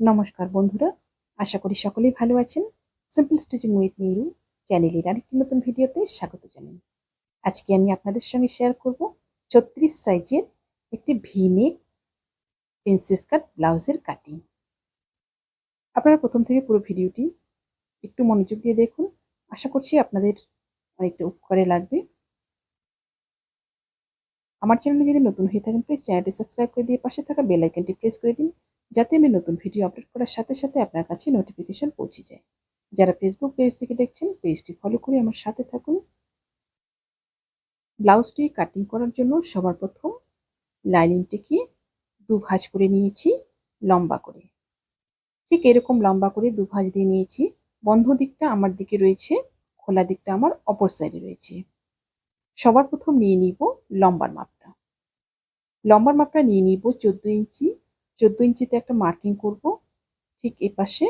নমস্কার বন্ধুরা, আশা করি সকলেই ভালো আছেন। সিম্পল স্টিচিং উইথ নিরু চ্যানেলের আরেকটি নতুন ভিডিওতে স্বাগত জানাই। আজকে আমি আপনাদের সঙ্গে শেয়ার করব ছত্রিশ সাইজের একটি ভিনেক প্রিন্সেস কাট ব্লাউজের কাটিং আপনারা প্রথম থেকে পুরো ভিডিওটি একটু মনোযোগ দিয়ে দেখুন। আশা করছি আপনাদের অনেকটা উপকারে লাগবে। আমার চ্যানেলে যদি নতুন হয়ে থাকেন প্লিজ চ্যানেলটি সাবস্ক্রাইব করে দিয়ে পাশে থাকা বেল আইকনটি প্রেস করে দিন। যাতে আমি নতুন ভিডিও আপলোড করার সাথে সাথে আপনার কাছে নোটিফিকেশন পৌঁছে যায়। যারা ফেসবুক পেজ থেকে দেখছেন পেজটি ফলো করে আমার সাথে থাকুন। ব্লাউজটি কাটিং করার জন্য সবার প্রথম লাইনিংটিকে দু ভাঁজ করে নিয়েছি, লম্বা করে। ঠিক এরকম লম্বা করে দু ভাঁজ দিয়ে নিয়েছি। বন্ধ দিকটা আমার দিকে রয়েছে, খোলা দিকটা আমার অপর সাইডে রয়েছে। সবার প্রথম নিয়ে নিব লম্বার মাপটা। লম্বার মাপটা নিয়ে নিব চোদ্দ ইঞ্চি চোদ্দ ইঞ্চিতে একটা মার্কিং করব, ঠিক এ পাশে,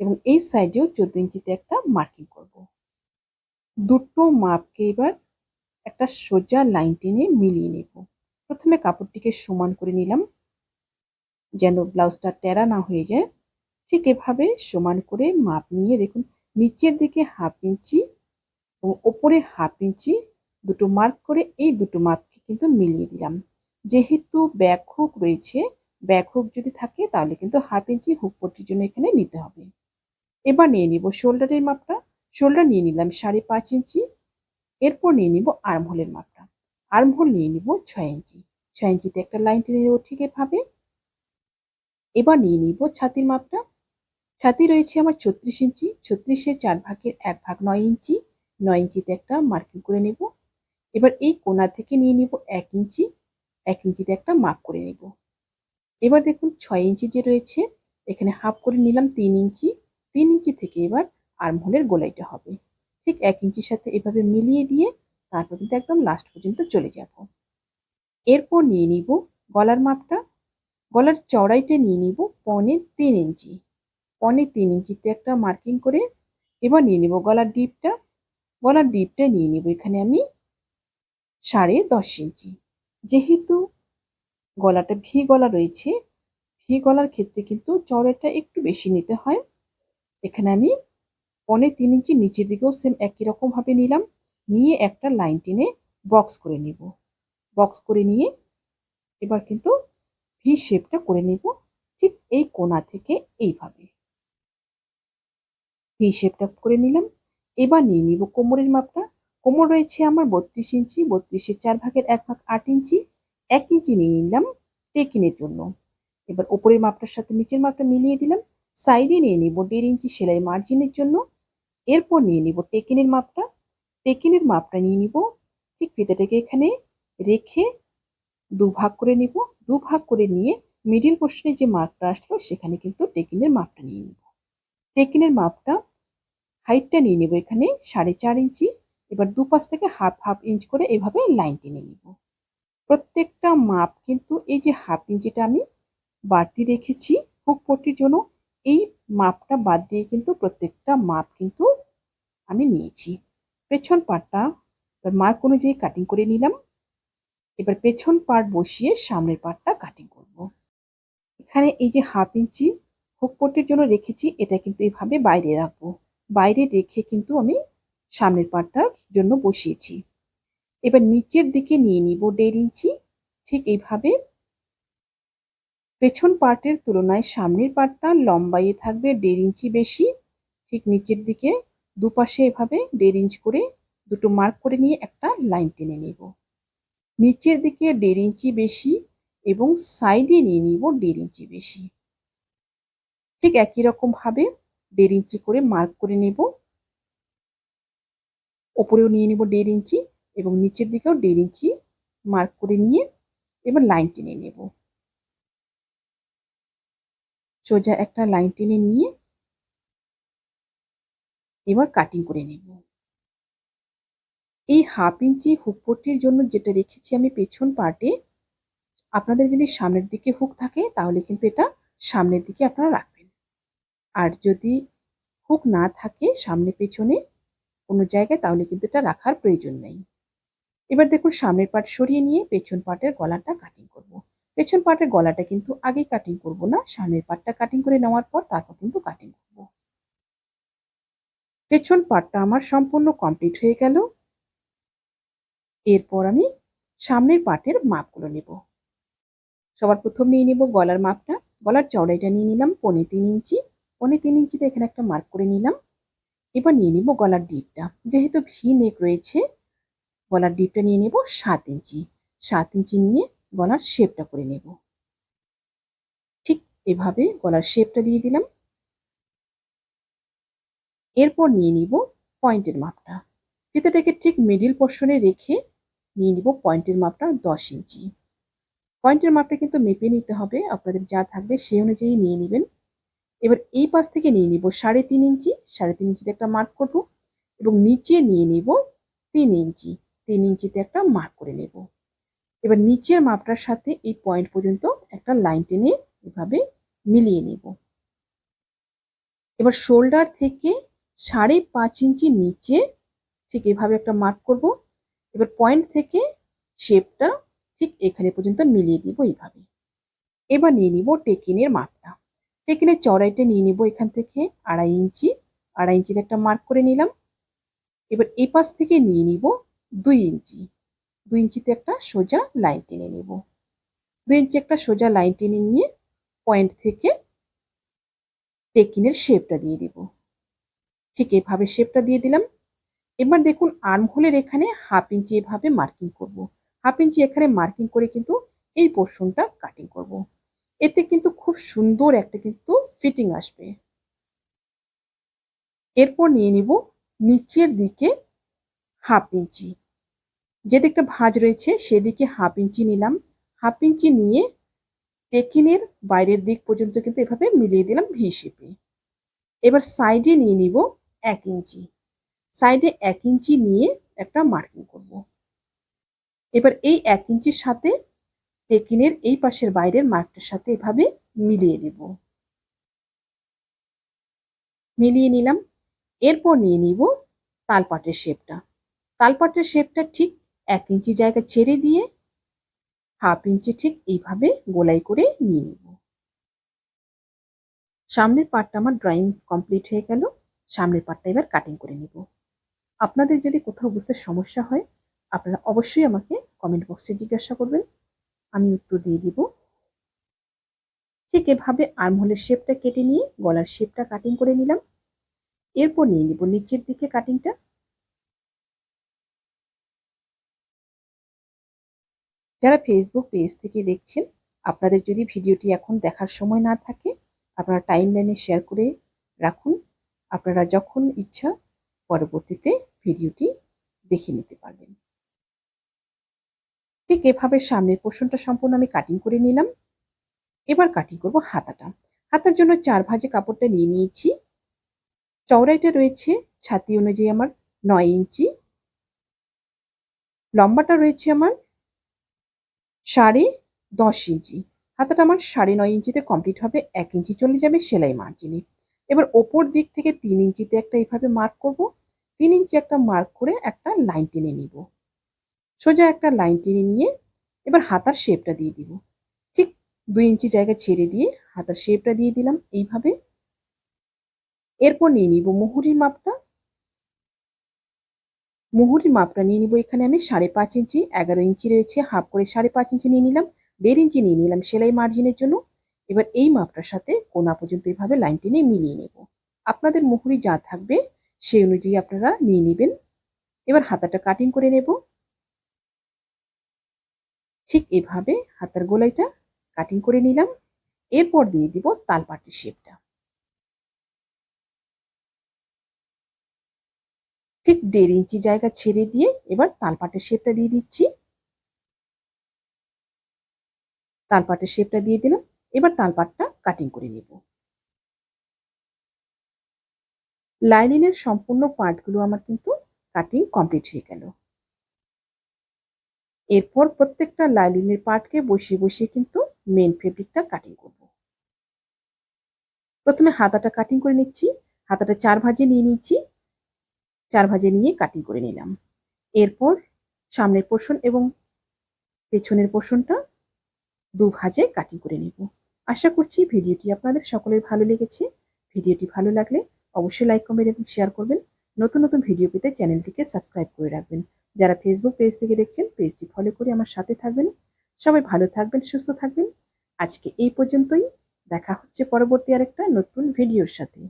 এবং এই সাইডেও চোদ্দ ইঞ্চিতে একটা মার্কিং করব। দুটো মাপকে এবার একটা সোজা লাইন টেনে মিলিয়ে নেব। প্রথমে কাপড়টিকে সমান করে নিলাম, যেন ব্লাউজটা টেরা না হয়ে যায়। ঠিক এভাবে সমান করে মাপ নিয়ে দেখুন, নিচের দিকে হাফ ইঞ্চি এবং ওপরে হাফ ইঞ্চি দুটো মার্ক করে এই দুটো মাপকে কিন্তু মিলিয়ে দিলাম। যেহেতু ব্যাক হুক রয়েছে ব্যাক হুক যদি থাকে, তাহলে কিন্তু হাফ ইঞ্চি হুক পট্টির জন্য এখানে নিতে হবে। এবার নিয়ে নিব শোল্ডারের মাপটা। শোল্ডার নিয়ে নিলাম সাড়ে পাঁচ ইঞ্চি এরপর নিয়ে নিব আর্মহোলের মাপটা। আর্মহোল নিয়ে নিব ছয় ইঞ্চি ছয় ইঞ্চিতে একটা লাইন টেনে নেব ঠিক এভাবে। এবার নিয়ে নিব ছাতির মাপটা। ছাতি রয়েছে আমার ছত্রিশ ইঞ্চি ছত্রিশের চার ভাগের এক ভাগ নয় ইঞ্চি নয় ইঞ্চিতে একটা মার্কিং করে নেব। এবার এই কোনা থেকে নিয়ে নিব এক ইঞ্চি এক ইঞ্চিতে একটা মাপ করে নেব। এবার দেখুন ছয় ইঞ্চি যে রয়েছে, এখানে হাফ করে নিলাম তিন ইঞ্চি। তিন ইঞ্চি থেকে এবার আর্মহোলের গোলাইটা হবে। ঠিক এক ইঞ্চির সাথে এভাবে মিলিয়ে দিয়ে তারপর কিন্তু একদম লাস্ট পর্যন্ত চলে যাব। এরপর নিয়ে নিব গলার মাপটা। গলার চড়াইটা নিয়ে নিব পনে তিন ইঞ্চি। পনে তিন ইঞ্চিতে একটা মার্কিং করে এবার নিয়ে নিব গলার ডিপটা গলার ডিপটা নিয়ে নিব এখানে আমি সাড়ে দশ ইঞ্চি। যেহেতু গলাটা ভি গলা রয়েছে। ভি গলার ক্ষেত্রে কিন্তু চড়াটা একটু বেশি নিতে হয়। এখানে আমি পনে তিন ইঞ্চি নিচের দিকেও সেম একই রকমভাবে নিলাম। নিয়ে একটা লাইন টেনে বক্স করে নিব। বক্স করে নিয়ে এবার কিন্তু ভি শেপটা করে নিব ঠিক এই কোনা থেকে এইভাবে। ভি শেপটা করে নিলাম। এবার নিয়ে নিব কোমরের মাপটা। কোমর রয়েছে আমার বত্রিশ ইঞ্চি, বত্রিশের চার ভাগের এক ভাগ আট ইঞ্চি। এক ইঞ্চি নিয়ে নিলাম টেকিনের জন্য। এবার ওপরের মাপটার সাথে নিচের মাপটা মিলিয়ে দিলাম, সাইডে নিয়ে নিব দেড় ইঞ্চি সেলাই মার্জিনের জন্য। এরপর নিয়ে নিব টেকিনের মাপটা। টেকিনের মাপটা নিয়ে নিব, ঠিক ফিতেটাকে এখানে রেখে দু ভাগ করে নিব। দু ভাগ করে নিয়ে মিডিল পোর্শনে যে মাপটা আসলো, সেখানে কিন্তু টেকিনের মাপটা নিয়ে নিব। টেকিনের মাপটা হাইটটা নিয়ে নিব এখানে সাড়ে চার ইঞ্চি। এবার দুপাশ থেকে হাফ হাফ ইঞ্চ করে এভাবে লাইন টেনে নিব। প্রত্যেকটা মাপ কিন্তু এই যে হাফ ইঞ্চিটা আমি বাড়তি রেখেছি হুক পট্টির জন্য, এই মাপটা বাদ দিয়ে কিন্তু প্রত্যেকটা মাপ কিন্তু আমি নিয়েছি। পেছন পাটটা, এবার মার্ক অনুযায়ী কাটিং করে নিলাম। এবার পেছন পাট বসিয়ে সামনের পাটটা কাটিং করব। এখানে এই যে হাফ ইঞ্চি হুক পট্টির জন্য রেখেছি, এটা কিন্তু এইভাবে বাইরে রাখব। বাইরে রেখে কিন্তু আমি সামনের পার্টটার জন্য বসিয়েছি। এবার নিচের দিকে নিয়ে নিব দেড় ইঞ্চি। ঠিক এইভাবে। পেছন পার্টের তুলনায় সামনের পার্টটা লম্বাইয়ে থাকবে দেড় ইঞ্চি বেশি। ঠিক নিচের দিকে দুপাশে এভাবে দেড় ইঞ্চ করে দুটো মার্ক করে নিয়ে একটা লাইন টেনে নেব। নিচের দিকে দেড় ইঞ্চি বেশি এবং সাইডে নিয়ে নিব দেড় ইঞ্চি বেশি। ঠিক একই রকম ভাবে দেড় ইঞ্চি করে মার্ক করে নেব। ওপরেও নিয়ে নেব দেড় ইঞ্চি। এবং নিচের দিকেও দেড় ইঞ্চি মার্ক করে নিয়ে এবার লাইন টেনে নেব। সোজা একটা লাইন টেনে নিয়ে এবার কাটিং করে নেব। এই হাফ ইঞ্চি হুক পট্টির জন্য যেটা রেখেছি আমি পেছন পার্টে আপনাদের যদি সামনের দিকে হুক থাকে তাহলে কিন্তু এটা সামনের দিকে আপনারা রাখবেন। আর যদি হুক না থাকে সামনে পেছনে কোনো জায়গায় তাহলে কিন্তু এটা রাখার প্রয়োজন নেই। এবার দেখুন সামনের পাট সরিয়ে নিয়ে পেছন পাটের গলাটা কাটিং করব। পেছন পাটের গলাটা কিন্তু আগেই কাটিং করব না, সামনের পাটটা কাটিং করে নেওয়ার পর তারপর কিন্তু কাটিং করব। পেছন পাটটা আমার সম্পূর্ণ কমপ্লিট হয়ে গেল। এরপর আমি সামনের পাটের মাপগুলো নেব। সবার প্রথম নিয়ে নেব গলার মাপটা। গলার চওড়াইটা নিয়ে নিলাম পনে তিন ইঞ্চি। পনে তিন ইঞ্চিতে এখানে একটা মার্ক করে নিলাম। এবার নিয়ে নিব গলার ডিপটা যেহেতু ভি নেক রয়েছে গলার ডিপটা নিয়ে নেব সাত ইঞ্চি। সাত ইঞ্চি নিয়ে গলার শেপটা করে নেব। ঠিক এভাবে গলার শেপটা দিয়ে দিলাম। এরপর নিয়ে নিব পয়েন্টের মাপটা। ফিতাটাকে ঠিক মিডিল পোর্শনে রেখে নিয়ে নিব পয়েন্টের মাপটা দশ ইঞ্চি। পয়েন্টের মাপটা কিন্তু মেপে নিতে হবে, আপনাদের যা থাকবে সেই অনুযায়ী নিয়ে নেবেন। এবার এই পাশ থেকে নিয়ে নিব সাড়ে তিন ইঞ্চি। সাড়ে তিন ইঞ্চিতে একটা মার্ক করব এবং নিচে নিয়ে নিব তিন ইঞ্চি। তিন ইঞ্চিতে একটা মার্ক করে নেব। এবার নিচের মাপটার সাথে এই পয়েন্ট পর্যন্ত একটা লাইন টেনে এভাবে মিলিয়ে নেব। এবার শোল্ডার থেকে সাড়ে পাঁচ ইঞ্চি নিচে ঠিক এভাবে একটা মার্ক করব। এবার পয়েন্ট থেকে শেপটা ঠিক এখানে পর্যন্ত মিলিয়ে দিব এইভাবে। এবার নিয়ে নিব টেকিনের মাপটা। টেকিনের চড়াইটা নিয়ে নিব এখান থেকে আড়াই ইঞ্চি। আড়াই ইঞ্চিতে একটা মার্ক করে নিলাম। এবার এই পাশ থেকে নিয়ে নিব দুই ইঞ্চি। দুই ইঞ্চিতে একটা সোজা লাইন টেনে নেব। দুই ইঞ্চি একটা সোজা লাইন টেনে নিয়ে পয়েন্ট থেকে টেকিনের শেপটা দিয়ে দিব। ঠিক এভাবে শেপটা দিয়ে দিলাম। এবার দেখুন আর্মহোলের এখানে হাফ ইঞ্চি এভাবে মার্কিং করব। হাফ ইঞ্চি এখানে মার্কিং করে কিন্তু এই পোর্শনটা কাটিং করব। এতে কিন্তু খুব সুন্দর একটা কিন্তু ফিটিং আসবে। এরপর নিয়ে নিব নিচের দিকে হাফ ইঞ্চি। যেদিকটা ভাঁজ রয়েছে, সেদিকে হাফ ইঞ্চি নিলাম। হাফ ইঞ্চি নিয়ে টেকিনের বাইরের দিক পর্যন্ত কিন্তু এভাবে মিলিয়ে দিলাম ভি শেপে এবার সাইডে নিয়ে নিব এক ইঞ্চি সাইডে এক ইঞ্চি নিয়ে একটা মার্কিং করব। এবার এই এক ইঞ্চির সাথে টেকিনের এই পাশের বাইরের মার্কটার সাথে এভাবে মিলিয়ে দেব। মিলিয়ে নিলাম। এরপর নিয়ে নিব তালপাটের শেপটা তালপাটের শেপটা ঠিক এক ইঞ্চি জায়গা ছেড়ে দিয়ে হাফ ইঞ্চি ঠিক এইভাবে গোলাই করে নিয়ে নিব। সামনের পার্টটা আমার ড্রয়িং কমপ্লিট হয়ে গেল। সামনের পার্টটা এবার কাটিং করে নিব। আপনাদের যদি কোথাও বুঝতে সমস্যা হয়, আপনারা অবশ্যই আমাকে কমেন্ট বক্সে জিজ্ঞাসা করবেন। আমি উত্তর দিয়ে দিব। ঠিক এভাবে আর্মহোলের শেপটা কেটে নিয়ে, গলার শেপটা কাটিং করে নিলাম। এরপর নিয়ে নিব নিচের দিকে কাটিংটা যারা ফেসবুক পেজ থেকে দেখছেন, আপনাদের যদি ভিডিওটি এখন দেখার সময় না থাকে, আপনারা টাইম লাইনে শেয়ার করে রাখুন। আপনারা যখন ইচ্ছা পরবর্তীতে ভিডিওটি দেখে নিতে পারবেন। ঠিক এভাবে সামনের পোর্শনটা সম্পূর্ণ আমি কাটিং করে নিলাম। এবার কাটিং করব হাতাটা। হাতার জন্য চার ভাজে কাপড়টা নিয়ে নিয়েছি। চওড়াইটা রয়েছে ছাতি অনুযায়ী আমার নয় ইঞ্চি। লম্বাটা রয়েছে আমার সাড়ে দশ ইঞ্চি। হাতাটা আমার সাড়ে নয় ইঞ্চিতে কমপ্লিট হবে, এক ইঞ্চি চলে যাবে সেলাই মার্জিনে এবার ওপর দিক থেকে তিন ইঞ্চিতে একটা এইভাবে মার্ক করব, তিন ইঞ্চি একটা মার্ক করে একটা লাইন টেনে নিব। সোজা একটা লাইন টেনে নিয়ে এবার হাতার শেপটা দিয়ে দিব। ঠিক দুই ইঞ্চি জায়গা ছেড়ে দিয়ে হাতার শেপটা দিয়ে দিলাম এইভাবে। এরপর নিয়ে নিব মুহুরির মাপটা। মুহুরির মাপটা নিয়ে নিব এখানে আমি। সাড়ে পাঁচ ইঞ্চি, এগারো ইঞ্চি রয়েছে, হাফ করে সাড়ে পাঁচ ইঞ্চি নিয়ে নিলাম, দেড় ইঞ্চি নিয়ে নিলাম সেলাই মার্জিনের জন্য। এবার এই মাপটার সাথে কোনা পর্যন্ত এভাবে লাইন টেনে মিলিয়ে নেব। আপনাদের মুহুরি যা থাকবে সেই অনুযায়ী আপনারা নিয়ে নেবেন। এবার হাতাটা কাটিং করে নেব। ঠিক এভাবে হাতার গোলাইটা কাটিং করে নিলাম। এরপর দিয়ে দিব তালপাটির শেপটা। ঠিক দেড় ইঞ্চি জায়গা ছেড়ে দিয়ে এবার তালপাটের শেপটা দিয়ে দিচ্ছি। তালপাটের শেপটা দিয়ে দিলাম। এবার তালপাটটা কাটিং করে নেব। লাইনিনের সম্পূর্ণ পার্টগুলো আমার কিন্তু কাটিং কমপ্লিট হয়ে গেল। এরপর প্রত্যেকটা লাইলিনের পার্টকে বসিয়ে বসিয়ে কিন্তু মেন ফেব্রিকটা কাটিং করব। প্রথমে হাতাটা কাটিং করে নিচ্ছি। হাতাটা চার ভাজে নিয়ে নিচ্ছি। চার ভাজে নিয়ে কাটিং করে নিলাম। এরপর সামনের পোর্শন এবং পেছনের পোর্শনটা দু ভাজে কাটি করে নেব। আশা করছি ভিডিওটি আপনাদের সকলের ভালো লেগেছে। ভিডিওটি ভালো লাগলে অবশ্যই লাইক কমেন্ট এবং শেয়ার করবেন। নতুন নতুন ভিডিও পেতে চ্যানেলটিকে সাবস্ক্রাইব করে রাখবেন। যারা ফেসবুক পেজ থেকে দেখছেন পেজটি ফলো করে আমার সাথে থাকবেন। সবাই ভালো থাকবেন, সুস্থ থাকবেন। আজকে এই পর্যন্তই। দেখা হচ্ছে পরবর্তী আরেকটা নতুন ভিডিওর সাথে।